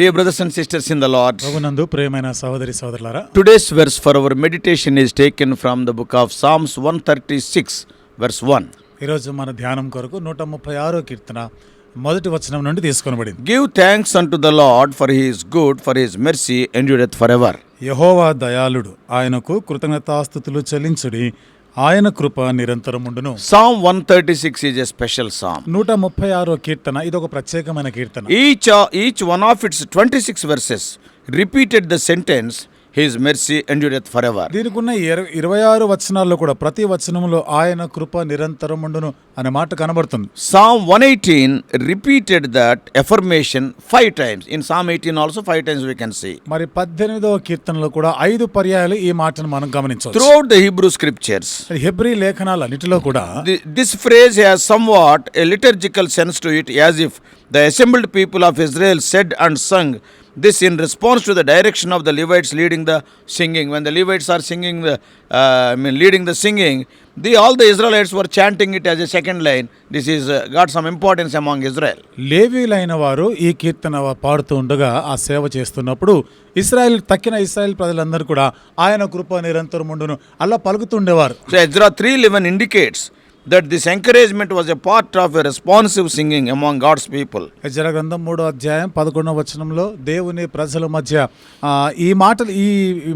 Dear brothers and sisters in the Lord, ప్రభునందు ప్రియమైన సహోదరి సహోదరులారా today's verse for our meditation is taken from the book of Psalms 136, verse 1. ఈరోజు మన ధ్యానం కొరకు నూట ముప్పై ఆరో కీర్తన మొదటి వచనం నుండి తీసుకొనబడింది Give thanks unto the Lord, for he is good, for his mercy endureth forever. యహోవా దయాళుడు ఆయనకు కృతజ్ఞతాస్థుతులు చెల్లించుడి ఆయన కృప నిరంతరం ఉండును. Psalm one thirty six is special psalm నూట ముప్పై ఆరో కీర్తన ఇది ఒక ప్రత్యేకమైన కీర్తన. Each each one of its twenty six verses repeated the sentence his mercy endureth for ever దీనికి ఉన్న ఇరవై ఆరు వచనాల్లో కూడా ప్రతి వచనంలో ఆయన కృప నిరంతరం ఉండును అనే మాట కనబడుతుంది. Psalm one eighteen repeated that affirmation five times in psalm eighteen also five times we can see మరి పద్దెనిమిదవ కీర్తనలో కూడా ఐదు పర్యాయాలు ఈ మాటను మనం గమనించాం throughout the Hebrew scriptures హిబ్రీ లేఖనాల అన్నిటిలో కూడా this phrase has somewhat a liturgical sense to it as if the assembled people of Israel said and sung this in response to the direction of the Levites leading the singing. When the Levites are singing, the, uh, I mean, leading the singing, the, all the Israelites were chanting it as a second line. This is uh, got some importance among Israel. లేవీలైన వారు ఈ కీర్తన పాడుతూ ఉండగా ఆ సేవ చేస్తున్నప్పుడు Israel తక్కిన Israel ప్రజలందరూ కూడా ఆయన కృప నిరంతరముండును అలా పలుకుతుండేవారు So Ezra 3:11 indicates that this encouragement was a part of a responsive singing among God's people. యెజ్రా గ్రంథం మూడో అధ్యాయం పదకొండవ వచనంలో దేవుని ప్రజల మధ్య ఈ మాటలు ఈ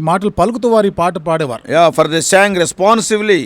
మాటలు పలుకుతూ వారు పాట పాడేవారు Yeah, for they sang responsively,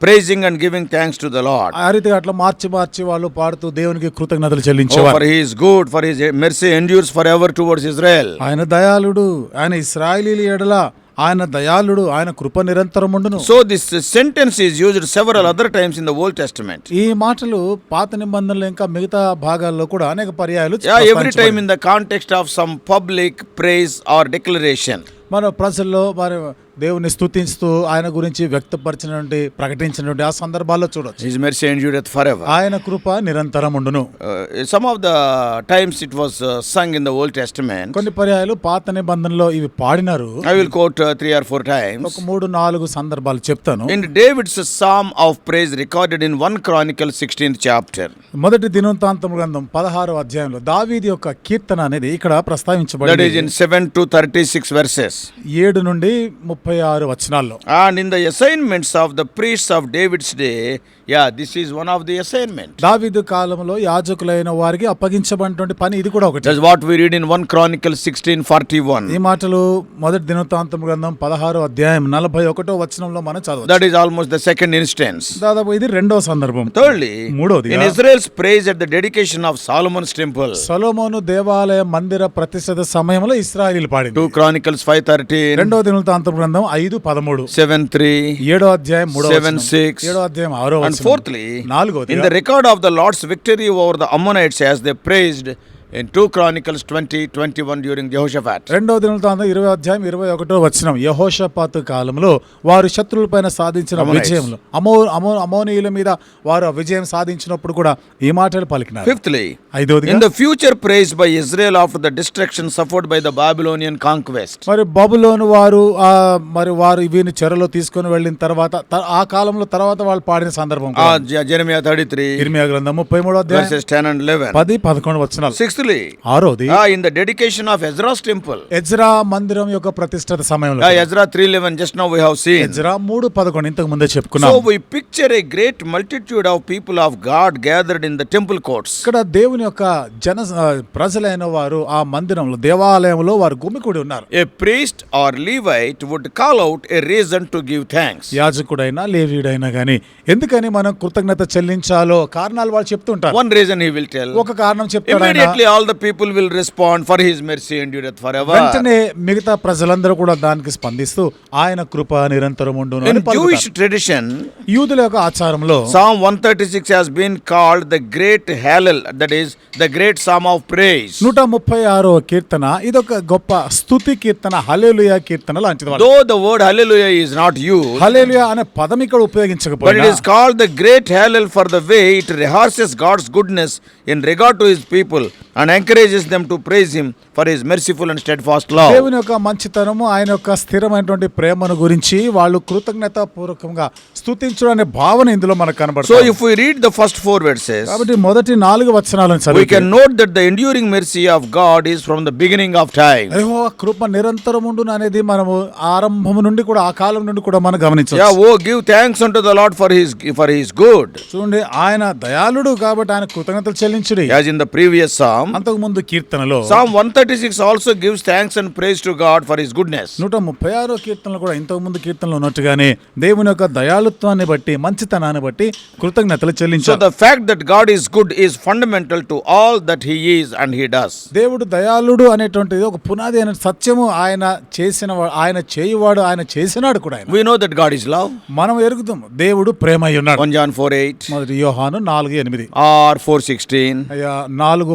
praising and giving thanks to the Lord. ఆ రీతిగా అట్లా మార్చి మార్చి వాళ్ళు పాడుతూ దేవునికి కృతజ్ఞతలు Oh, చెల్లించేవారు for he is good, for his mercy endures forever towards Israel. ఆయన దయాళుడు ఆయన ఇస్రాయలీల ఎడల ఆయన దయాళుడు ఆయన కృప నిరంతరముండును. So this sentence is used several other times in the Old Testament ఈ మాటలు పాత నిబంధనలు ఇంకా మిగతా భాగాల్లో కూడా అనేక పర్యాయాలు every time in the context of some public praise or declaration మన ప్రజల్లో మరి దేవుని స్థుతిస్తూ ఆయన గురించి వ్యక్తపరిచిన ప్రకటించినటువంటి ఆ సందర్భాల్లో చూడొచ్చు. ఆయన కృప నిరంతరం ఉండును. Some of the times it was sung in the Old Testament కొన్ని పర్యాయాలు పాత నిబంధనలో ఇవి పాడినారు. I will quote three or four times ఒక మూడు నాలుగు సందర్భాలు చెప్తాను. In David's psalm of praise recorded in one Chronicle sixteen chapter మొదటి దినంతాంతం గ్రంథం పదహారు అధ్యాయంలో దావీది యొక్క కీర్తన అనేది ఇక్కడ ప్రస్తావించబడింది. Seven to thirty six verses ఏడు నుండి ముప్పై ముప్పై ఆరు వచనాల్లో and in the assignments of the priest of David's day yeah, this is one of the assignments. దావీదు కాలంలో యాజకులైన వారికి అప్పగించబడినటువంటి పని ఇది కూడా ఒకటి what we read in 1 Chronicle 1641. ఈ మాటలు మొదటి దినవృత్తాంతం గ్రంథం పదహారో అధ్యాయం నలభై ఒకటో వచనంలో మనం చదవచ్చు That is almost the second instance. దాదాపు ఇది రెండో సందర్భం Thirdly, మూడోది in Israel's praise at the dedication of Solomon's temple, సొలొమోను దేవాలయ మందిర ప్రతిష్ఠిత సమయంలో ఇస్రాయిల్ పాడింది 2 Chronicles 513, రెండో దినవృత్తాంతం గ్రంథం ఐదు పదమూడు 7 3, ఏడో అధ్యాయం మూడో Seven, వచనం. six. ఏడో అధ్యాయం ఆరో and వచనం. fourthly, నాలుగోది in the record of the Lord's victory over the Ammonites as they praised in 2 Chronicles 20 21 during Jehoshaphat. రెండో దినవృత్తాంతం ఇరవై అధ్యాయం ఇరవై ఒకటో వచనం యహోషపాత్ కాలంలో వారు శత్రువులపైన సాధించిన. విజయంలో అమో అమో అమోనీయుల మీద వారు విజయం సాధించినప్పుడు కూడా ఈ మాటలు పలికినారు Fifthly, ఐదోది in the future praise by Israel after the destruction suffered by the Babylonian conquest. మరి బబులోను వారు మరి వారు వీరిని చెరలో తీసుకొని వెళ్ళిన తర్వాత ఆ కాలంలో తర్వాత వాళ్ళు పాడిన సందర్భం Je- Jeremiah 33, ఇర్మియా గ్రంథం ముప్పై మూడో అధ్యాయం verses 10 and 11. పది పదకొండు వచనాలు in the dedication of Ezra's temple Ezra మందిరం యొక్క ప్రతిష్ఠత సమయంలో. Ezra three eleven just now we have seen Ezra మూడు పదకొండు ఇంతకు ముందే చెప్పుకున్నాం. So picture a great multitude of people of God gathered in the temple courts ఇక్కడ దేవుని యొక్క జన ప్రజలైన వారు ఆ మందిరంలో దేవాలయంలో వారు గుమికూడి ఉన్నారు. A priest or Levite would call out a reason to give thanks యాజకుడైనా లేవీడైనా కానీ ఎందుకని మనం కృతజ్ఞత చెల్లించాలో కారణాలు వాళ్ళు చెప్తుంటారు. One reason he will tell ఒక కారణం చెప్తాడు all the people will respond for his mercy endureth యూరెత్ ever ever వెంటనే మిగతా ప్రజలందరూ కూడా దానికి స్పందిస్తూ ఆయన కృప నిరంతరం ఉండు జూయిష్ ట్రెడిషన్ యూదుల యొక్క ఆచారంలో psalm one thirty six has been called the great Hallel that is the great psalm of praise నూట ముప్పై ఆరో కీర్తన ఇదొక గొప్ప స్థుతి కీర్తన హలేలుయ కీర్తన లాంటిది though the word hallelujah is not you హలేలుయ అనే పదం ఇక్కడ ఉపయోగించకపోయినా but it is called the great Hallel for the way it rehearses God's goodness in regard to his people and encourages them to praise him for his merciful and steadfast love దేవుని యొక్క మంచితనము ఆయన యొక్క స్థిరమైనటువంటి ప్రేమను గురించి వాళ్ళు కృతజ్ఞత పూర్వకంగా స్తుతించడం భావన ఇందులో మనకు కనబడుతుంది. So if we read the first four verses కాబట్టి మొదటి నాలుగు వచనాలను చదివి we can note that the enduring mercy of God is from the beginning of time అయ్యో కృప నిరంతరం ఉండును అనేది మనము ఆరంభము నుండి కూడా ఆ కాలం నుండి కూడా మనం గమనించాలి yeah oh give thanks unto the Lord for his for his good చూడండి ఆయన దయాళుడు కాబట్టి ఆయన కృతజ్ఞతలు చెల్లించుడు. As in the previous psalm psalm, అంతకు ముందు కీర్తనలో Psalm 136 also gives thanks and praise to God for His goodness. నూట ముప్పై ఆరో కీర్తనలు కూడా ఇంతకు ముందు కీర్తనలు ఉన్నట్టుగానే దేవుని యొక్క దయాళుత్వాన్ని బట్టి మంచితనాన్ని బట్టి కృతజ్ఞతలు చెల్లించారు the fact that God is good is fundamental to all that He is and He does. దేవుడు దయాళుడు అనేటువంటిది ఒక పునాది అనే సత్యము ఆయన చేసిన వా- ఆయన చేయువాడు ఆయన చేసినాడు కూడా We know that God is love. మనం ఎరుగుతాం దేవుడు ప్రేమ అయి ఉన్నాడు 1 John 4 8 మొదటి యోహాను నాలుగు ఎనిమిది or 416. అయ్యా నాలుగు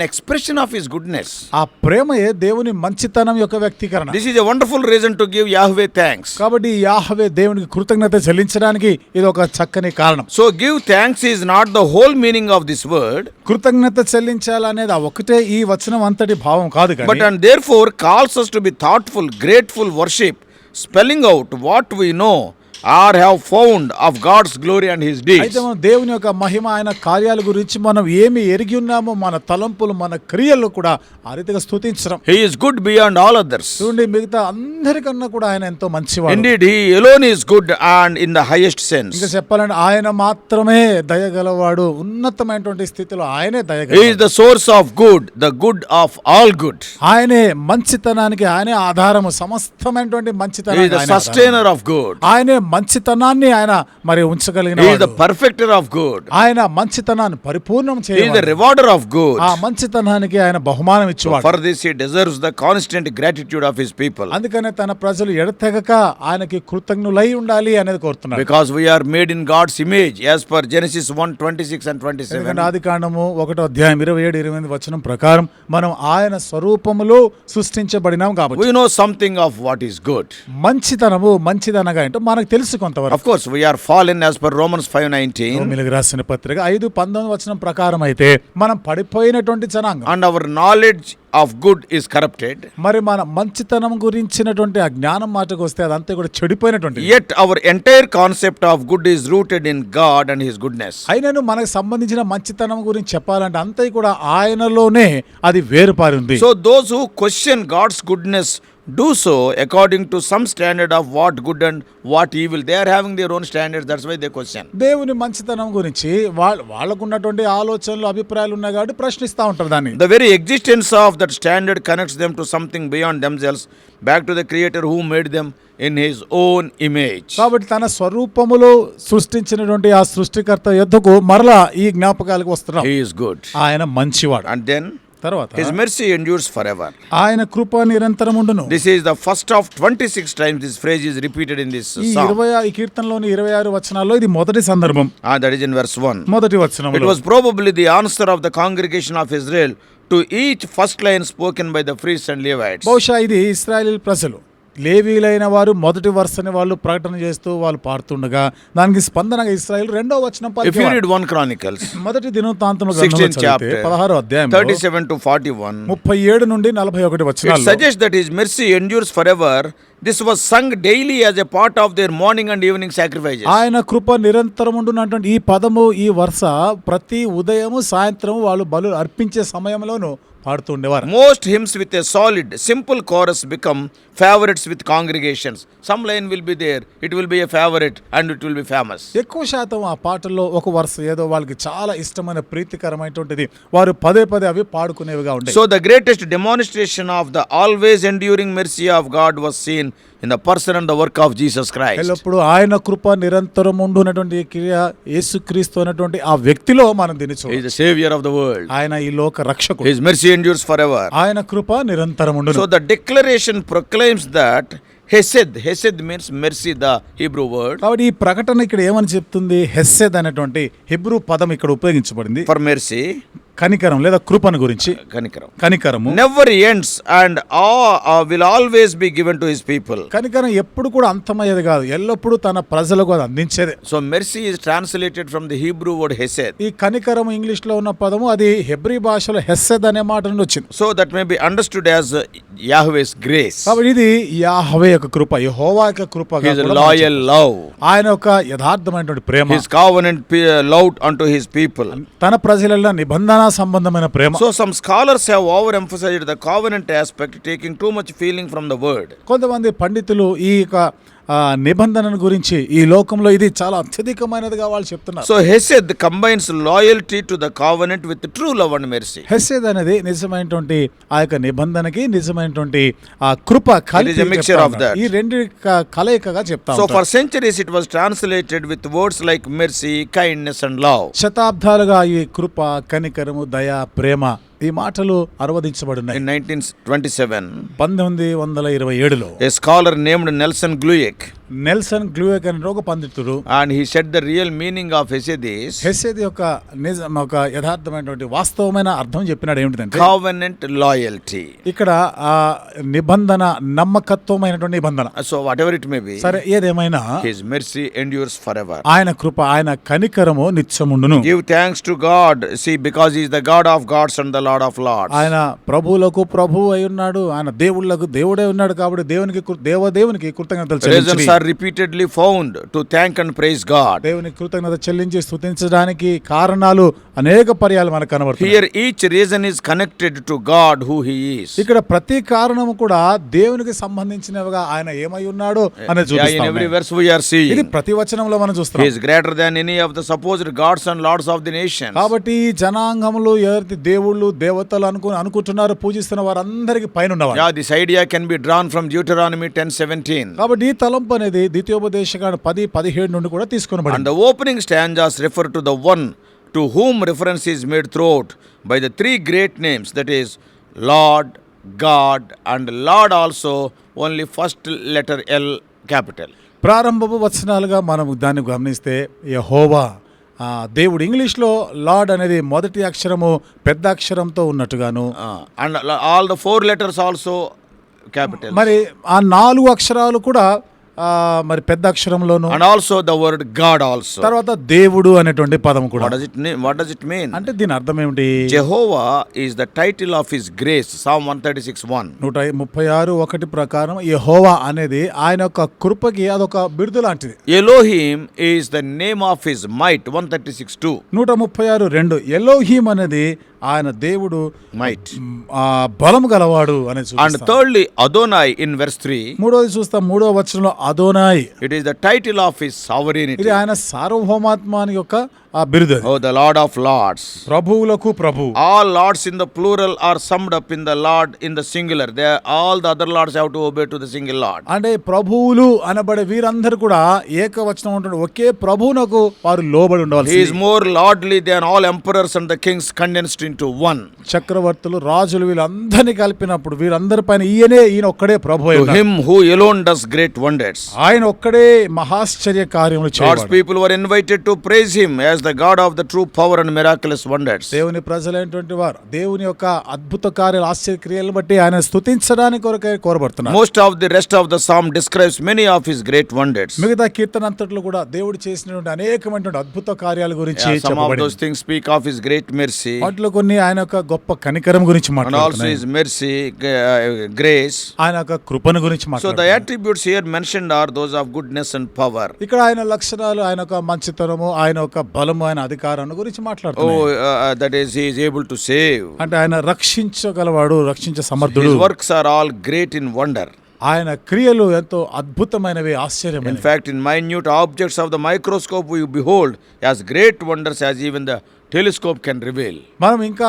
ఎక్స్ప్రెషన్ ఆఫ్ హిస్ గుడ్నెస్ ఆ ప్రేమయే దేవుని మంచితనం యొక్క వ్యక్తీకరణ. This is a wonderful reason to give Yahweh thanks కాబట్టి యాహ్వే దేవునికి కృతజ్ఞత చెల్లించడానికి ఇది ఒక చక్కని కారణం. So give thanks is not the whole meaning of this word కృతజ్ఞత చెల్లించాలనేది ఆ ఒకటే ఈ వచనం అంతటి భావం కాదు but and therefore calls to be thoughtful grateful worship spelling out what we know know or have found of God's glory and His అయితే deeds. మనం దేవుని యొక్క మహిమ ఆయన కార్యాల గురించి మనం ఏమి ఎరిగి ఉన్నామో మన తలంపులు మన క్రియలు కూడా ఆ రీతిగా స్తుతించడం He is good beyond all others. చూడండి మిగతా అందరికన్నా కూడా ఆయన ఎంతో మంచివాడు Indeed, He alone is good and in the highest sense. ఇంకా చెప్పాలంటే ఆయన మాత్రమే దయగలవాడు ఉన్నతమైనటువంటి స్థితిలో ఆయనే He is దయగలవాడు the source of good, the good of all good. ఆయనే మంచితనానికి ఆయనే ఆధారము సమస్తమైనటువంటి He is మంచితనానికి the ఆయనే మంచితనాన్ని ఆయన మరి ఉంచగలిగిన పర్ఫెక్టర్ ఆఫ్ గుడ్ ఆయన మంచితనాన్ని పరిపూర్ణం చేయాలి రివార్డర్ ఆఫ్ గుడ్ ఆ మంచితనానికి ఆయన బహుమానం ఇచ్చేవాడు. For deserves the constant gratitude of his people అందుకనే తన ప్రజలు ఎడతెగక ఆయనకి కృతజ్ఞులై ఉండాలి అనేది కోరుతున్నారు because we are made in God's image as per Genesis 1 26 and 27 ఆది కాండము ఒకటో అధ్యాయం 27 28 వచనం ప్రకారం మనం ఆయన స్వరూపములో సృష్టించబడినాం కాబట్టి. Something of what is good మంచితనము మంచిదనగా అంటే మనకు తెలుసు కొంతవరకు Of course, we are fallen as per Romans 5 19, రోమిలకు రాసిన పత్రిక ఐదు పంతొమ్మిది వచనం ప్రకారం అయితే మనం పడిపోయినటువంటి జనాంగం and our knowledge of good is corrupted. మరి మన మంచితనం గురించినటువంటి ఆ జ్ఞానం మాటకు వస్తే అదంతా కూడా చెడిపోయినటువంటి Yet, our entire concept of good is rooted in God and His goodness. అయినను మనకు సంబంధించిన మంచితనం గురించి చెప్పాలంటే అంతా కూడా ఆయనలోనే అది వేరుపారి ఉంది So, those who question God's goodness do so according to some standard of what good and what evil. They are having their own standards, that's why they question. దేవుని మంచితనం గురించి వాళ్ళ వాళ్ళకు ఉన్నటువంటి ఆలోచనలు అభిప్రాయాలు ఉన్నాయి కాబట్టి ప్రశ్నిస్తూ ఉంటారు దాన్ని The very existence of that standard connects them to something beyond themselves, back to the Creator who made them in His own image. కాబట్టి తన స్వరూపములో సృష్టించినటువంటి ఆ సృష్టికర్త యుద్ధకు మరలా ఈ జ్ఞాపకాలకు వస్తున్నాం He is good. ఆయన మంచివాడు And then తర్వాత His mercy endures forever. ఆయన కృప నిరంతరం ఉండును This is the first of 26 times this phrase is repeated in this ఈ psalm. ఇరవై ఈ కీర్తనలోని ఇరవై ఆరు వచనాల్లో ఇది మొదటి సందర్భం Ah, that is in verse 1. మొదటి was probably the answer of the congregation of Israel to each first line spoken by the priests and Levites. బహుశా ఇది ఇస్రాయేల్ ప్రజలు లేవీలైన వారు మొదటి వరుసని వాళ్ళు ప్రకటన చేస్తూ వాళ్ళు పాడుతుండగా దానికి స్పందనగా ఇస్రాయేల్ రెండో read 1 Chronicles, మొదటి దినవృత్తాంతంలో 16th గ్రంథంలో చదివితే chapter, పదహారో అధ్యాయం 37 to 41, ముప్పై ఏడు నుండి నలభై ఒకటి it వచనాల్లో suggests that His mercy endures forever. This was sung daily as a part of their morning and evening sacrifices. ఆయన కృప నిరంతరం ఉండునటువంటి ఈ పదము ఈ వరుస ప్రతి ఉదయము సాయంత్రం వాళ్ళు బలు అర్పించే సమయంలోనూ పాడుతూ ఉండేవారు Most hymns with a solid, simple chorus become favorites with congregations. Some line will be there, it will be a favorite and it will be famous. ఎక్కువ శాతం ఆ పాటల్లో ఒక వరుస ఏదో వాళ్ళకి చాలా ఇష్టమైన ప్రీతికరమైనటువంటిది వారు పదే పదే అవి పాడుకునేవిగా ఉంటాయి So, the greatest demonstration of the always enduring mercy of God was seen in the person and the work of Jesus Christ ఎల్లప్పుడు ఆయన కృప నిరంతరం ఉండు అనేటువంటి క్రియ యేసు క్రీస్తు అనేటువంటి ఆ వ్యక్తిలో మనం దీని is saviour of the world ఆయన ఈ లోక రక్షకుడు. His mercy endures for ever ఆయన కృప నిరంతరం ఉండు so the declaration proclaims that hesed hesed means mercy the Hebrew word కాబట్టి ఈ ప్రకటన ఇక్కడ ఏమని చెప్తుంది? హెసెద్ అనేటువంటి హిబ్రూ పదం ఇక్కడ ఉపయోగించబడింది. ఫర్ మెర్సీ కనికరం లేదా కృపను గురించి? కనికరం. కనికరం never ends and will always be given to his people కనికరం ఎప్పుడు కూడా అంతమయ్యేది కాదు. ఎల్లప్పుడూ తన ప్రజలకు అది అందించేది. So mercy is translated from the Hebrew word hesed ఈ కనికరం ఇంగ్లీష్లో ఉన్న పదము అది హెబ్రీ భాషలో హెసెద్ అనే మాట నుండి వచ్చింది. So that may be understood as Yahweh's grace కాబట్టి ఇది యాహ్వే యొక్క కృప ఈ యొక్క కృప లాయల్ లవ్ ఆయన ఒక యథార్థమైనటువంటి ప్రేమ. హిస్ కావనెంట్ లవ్ అంటూ హిస్ పీపుల్ తన ప్రజలలో నిబంధన ప్రార్థనా సంబంధమైన ప్రేమ. So some scholars have overemphasised the covenant aspect taking too much feeling from the word కొంతమంది పండితులు ఈ యొక్క నిబంధనను గురించి ఈ లోకంలో ఇది చాలా అత్యధికమైనదిగా వాళ్ళు చెప్తున్నారు. So hesed combines loyalty to the covenant with true love and mercy hesed అనేది నిజమైనటువంటి ఆ యొక్క నిబంధనకి నిజమైనటువంటి ఆ కృప మిక్చర్ ఆఫ్ ద ఈ రెండు కలయికగా చెప్తాం so for centuries it was translated with words like mercy kindness and love శతాబ్దాలుగా ఈ కృప కనికరము దయా ప్రేమ ఈ మాటలు అనువదించబడినాయి In 1927, పంతొమ్మిది వందల ఇరవై ఏడులో a scholar named Nelson Glueck Nelson Glueck అనే ఒక పండితుడు he said the real meaning of Hesed is హెస్సేద్ యొక్క నిజం ఒక యథార్థమైనటువంటి వాస్తవమైన అర్థం చెప్పినాడు ఏమిటంటే covenant loyalty. ఇక్కడ ఆ నిబంధన నమ్మకత్వమైనటువంటి నిబంధన So whatever it may be, సరే ఏదేమైనా his mercy endures forever. ఆయన కృప ఆయన కనికరము నిత్యముండును thanks to God, see, because he is the God of gods and the Lord of lords. ఆయన ప్రభువులకు ప్రభు అయి ఉన్నాడు ఆయన దేవుళ్ళకు దేవుడే ఉన్నాడు కాబట్టి దేవునికి దేవదేవునికి కృతజ్ఞతలు Are repeatedly found to thank and praise God. దేవునికి కృతజ్ఞత చెల్లించి స్తుతించడానికి కారణాలు అనేక పర్యాలు మనకు కనబడుతుంది Here each reason is connected to God who he is. ఇక్కడ ప్రతి కారణము కూడా దేవునికి సంబంధించినవిగా ఆయన ఏమై ఉన్నాడు అనేది చూపిస్తా every ఉన్నాయి. verse we are ఇది. ప్రతి వచనంలో మనం He చూస్తాం is greater than any of the supposed gods and lords of the nations. కాబట్టి జనాంగములు ఎవరి దేవుళ్ళు దేవతలు అనుకు అనుకుంటున్నారో పూజిస్తున్న వారందరికి పైన ఉన్నవారు Yeah, this idea can be drawn from Deuteronomy 10:17. కాబట్టి ఈ తలంపు అనేది అనేది ద్వితీయోపదేశకాన్ని పది పదిహేడు నుండి కూడా తీసుకుని and the opening stanzas refer to the one to whom reference is made throughout by the three great names that is Lord God and Lord also only first letter L capital ప్రారంభ వచనాలుగా మనం దాన్ని గమనిస్తే యహోవా దేవుడు ఇంగ్లీష్లో lord అనేది మొదటి అక్షరము పెద్ద అక్షరంతో ఉన్నట్టుగాను. And all the four letters also capital మరి ఆ నాలుగు అక్షరాలు కూడా మరి పెద్ద అక్షరంలోను. And also the word God also తర్వాత దేవుడు అనేటువంటి పదం కూడా. What does it what does it mean అంటే దీని అర్థం ఏమిటి? Jehovah is the title of his grace psalm 136:1 నూట ముప్పై ఆరు ఒకటి ప్రకారం యెహోవా అనేది ఆయన యొక్క కృపకి అదొక బిరుదు లాంటిది. Elohim is the name of his might 136:2 నూట ముప్పై ఆరు రెండు. ఎలోహీమ్ అనేది ఆయన దేవుడు మైట్ బలం గలవాడు అనేది and thirdly Adonai in verse three మూడోది చూస్తాం. మూడో వచనంలో Adonai. It is the title of his sovereignty ఇది ఆయన సార్వభౌమాత్మాని యొక్క ఆ బిరుదు ఓ ద లార్డ్ ఆఫ్ లార్డ్స్ ప్రభువులకు ప్రభు. All lords in the plural are summed up in the Lord in the singular they all the other lords have to obey to the single Lord అంటే ప్రభువులు అనబడే వీరందరూ కూడా ఏకవచనం ఉంటుంది ఒకే ప్రభువునకు వారు లోబడి ఉండాలి he is more lordly than all emperors and the kings condensed into one చక్రవర్తులు రాజులు వీళ్ళందరిని కలిపినప్పుడు వీరందరిపైన ఈయనే ఈయన ఒక్కడే ప్రభు him who alone does great wonders ఆయన ఒక్కడే మహాశ్చర్య కార్యములు చేయాలి Lord's people were invited to praise him as the God of the true power and miraculous wonders. దేవుని ప్రజలైనటువంటి వారు దేవుని యొక్క అద్భుత కార్యాలు ఆశ్చర్య క్రియలు బట్టి ఆయన స్తుతించడానికి కొరకే కోరబడుతున్నారు Most of the rest of the psalm describes many of his great wonders. మిగతా కీర్తన అంతట్లో కూడా దేవుడు చేసినటువంటి అనేకమైనటువంటి అద్భుత కార్యాల గురించి of చెప్పబడింది those things speak of his great mercy వాటిలో కొన్ని ఆయన యొక్క గొప్ప కనికరం గురించి and also మాట్లాడుతున్నాయి his mercy, g- uh, grace. ఆయన యొక్క కృపను గురించి So the మాట్లాడుతున్నాయి attributes here mentioned are those of goodness and power. ఇక్కడ ఆయన లక్షణాలు ఆయన యొక్క మంచితనము ఆయన యొక్క బలము బలము ఆయన అధికారాన్ని గురించి మాట్లాడుతున్నాడు అంటే ఆయన రక్షించగలవాడు రక్షించే సమర్థుడు. Works are all great in wonder ఆయన క్రియలు ఎంతో అద్భుతమైనవి ఆశ్చర్యం in fact in minute objects of the microscope you behold as great wonders as even the telescope can reveal మనం ఇంకా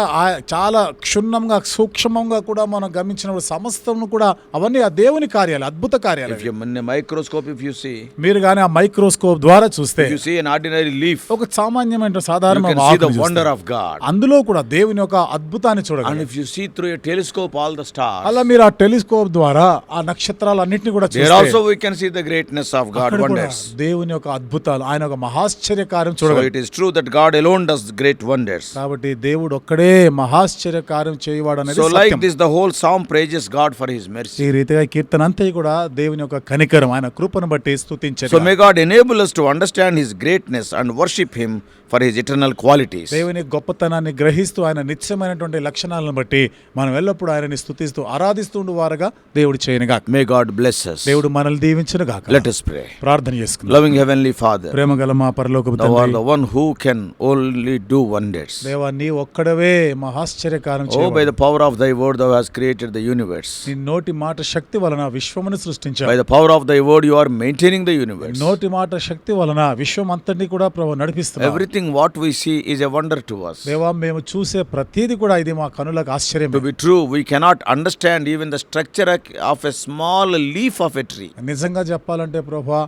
చాలా క్షుణ్ణంగా సూక్ష్మంగా కూడా మనం గమనించిన సమస్తం కూడా అవన్నీ ఆ దేవుని కార్యాలు అద్భుత కార్యాలు మైక్రోస్కోప్ ఇఫ్ యూ మీరు కానీ ఆ మైక్రోస్కోప్ ద్వారా చూస్తే ఆర్డినరీ లీఫ్ ఒక సామాన్యమైన సాధారణ వండర్ ఆఫ్ గాడ్ అందులో కూడా దేవుని యొక్క అద్భుతాన్ని చూడగలరు టెలిస్కోప్ ఆల్ ద స్టార్ అలా మీరు ఆ టెలిస్కోప్ ద్వారా ఆ నక్షత్రాలు అన్నిటిని కూడా చూస్తే also we can see the greatness of God wonders దేవుని యొక్క అద్భుతాలు ఆయన ఒక మహాశ్చర్యకారం కార్యం it true that God alone does great great wonders. కాబట్టి దేవుడు ఒక్కడే మహాశ్చర్య కార్యం చేయవాడు అనేది So, like Satyam. this, the whole psalm praises God for his mercy. ఈ రీతిగా కీర్తన అంతా కూడా దేవుని యొక్క కనికరం ఆయన కృపను బట్టి స్తుతించారు So, may God enable us to understand his greatness and worship him for his eternal qualities. దేవుని గొప్పతనాన్ని గ్రహిస్తూ ఆయన నిత్యమైనటువంటి లక్షణాలను బట్టి మనం ఎల్లప్పుడూ ఆయనని స్తుతిస్తూ ఆరాధిస్తుండు వారుగా దేవుడు చేయనుగా May God bless us. దేవుడు మనల్ని దీవించును గాక Let us pray. ప్రార్థన చేసుకుందాం Loving Heavenly Father, ప్రేమ గల మా పరలోకపు తండ్రి the one who can only do wonders. దేవా నీ ఒక్కడవే మహాశ్చర్యకారం Oh, by చేయవాడు the power of thy word, thou hast created the universe. నీ నోటి మాట శక్తి వలన విశ్వమును సృష్టించావు By the power of thy word, you are maintaining the universe. నోటి మాట శక్తి వలన విశ్వం అంతటినీ కూడా ప్రభు నడిపిస్తున్నావు Everything what we see is a wonder to us. దేవా మేము చూసే ప్రతిదీ కూడా ఇది మా కనులకు ఆశ్చర్యం To be true, we cannot understand even the structure of a small leaf of a tree. నిజంగా చెప్పాలంటే ప్రభా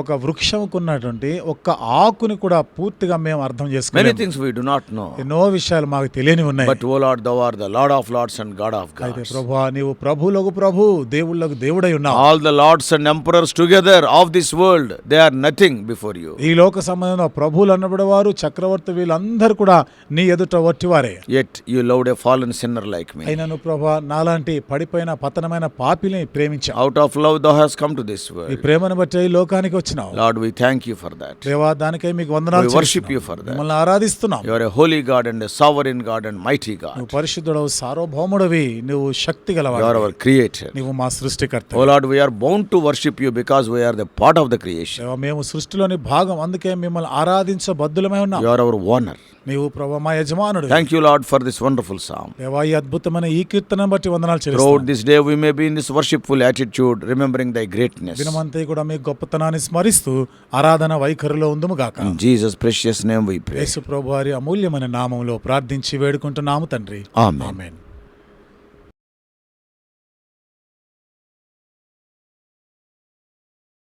ఒక వృక్షంకున్నటువంటి ఒక్క ఆకుని కూడా పూర్తిగా మేము అర్థం చేసుకున్నాం వి డు నాట్ నో ఎన్నో విషయాలు మాకు తెలియని ఉన్నాయి. But oh Lord thou are the Lord of lords and God of gods ప్రభు నీవు ప్రభులకు ప్రభు దేవుళ్ళకు దేవుడై ఉన్నావు. All the lords and emperors together of this world they are nothing before you ఈ లోక సంబంధంలో ప్రభులు అన్నబడే వారు చక్రవర్తి వీళ్ళందరూ కూడా నీ ఎదుట వట్టివారే yet you loved a fallen sinner like me అయినను ప్రభు నాలాంటి పడిపోయిన పతనమైన పాపిని ప్రేమించి out of love though has come to this ఈ ప్రేమను బట్టి లోకానికి వచ్చినావు. Lord we thank you for that దేవా దానికై మీకు వందనాలు వర్షిప్ యు ఫర్ దాట్ మిమ్మల్ని ఆరాధిస్తున్నాం. You are a holy God and a sovereign God and mighty God నువ్వు పరిశుద్ధుడవు సార్వభౌముడవి నువ్వు శక్తి గలవాడు యు ఆర్ అవర్ క్రియేటర్ నువ్వు మా సృష్టికర్త ఓ Lord we are bound to worship you because we are the part of the creation దేవా మేము సృష్టిలోని భాగం అందుకే మిమ్మల్ని ఆరాధించబద్దులమై ఉన్నాం. యు ఆర్ అవర్ ఓనర్ నీవు ప్రభు మా యజమానుడు Thank you, Lord, for this wonderful psalm. దేవా ఈ అద్భుతమైన ఈ కీర్తన బట్టి వందనాలు Throughout చెల్లిస్తున్నాం this day, we may be in this worshipful attitude, remembering thy greatness. దినమంతా కూడా మీ గొప్పతనాన్ని స్మరిస్తూ ఆరాధన వైఖరిలో ఉందుము గాక Jesus' precious name we pray. యేసు ప్రభు వారి అమూల్యమైన నామంలో ప్రార్థించి వేడుకుంటున్నాము తండ్రి. ఆమేన్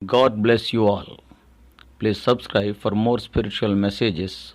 God bless you all. Please subscribe for more spiritual messages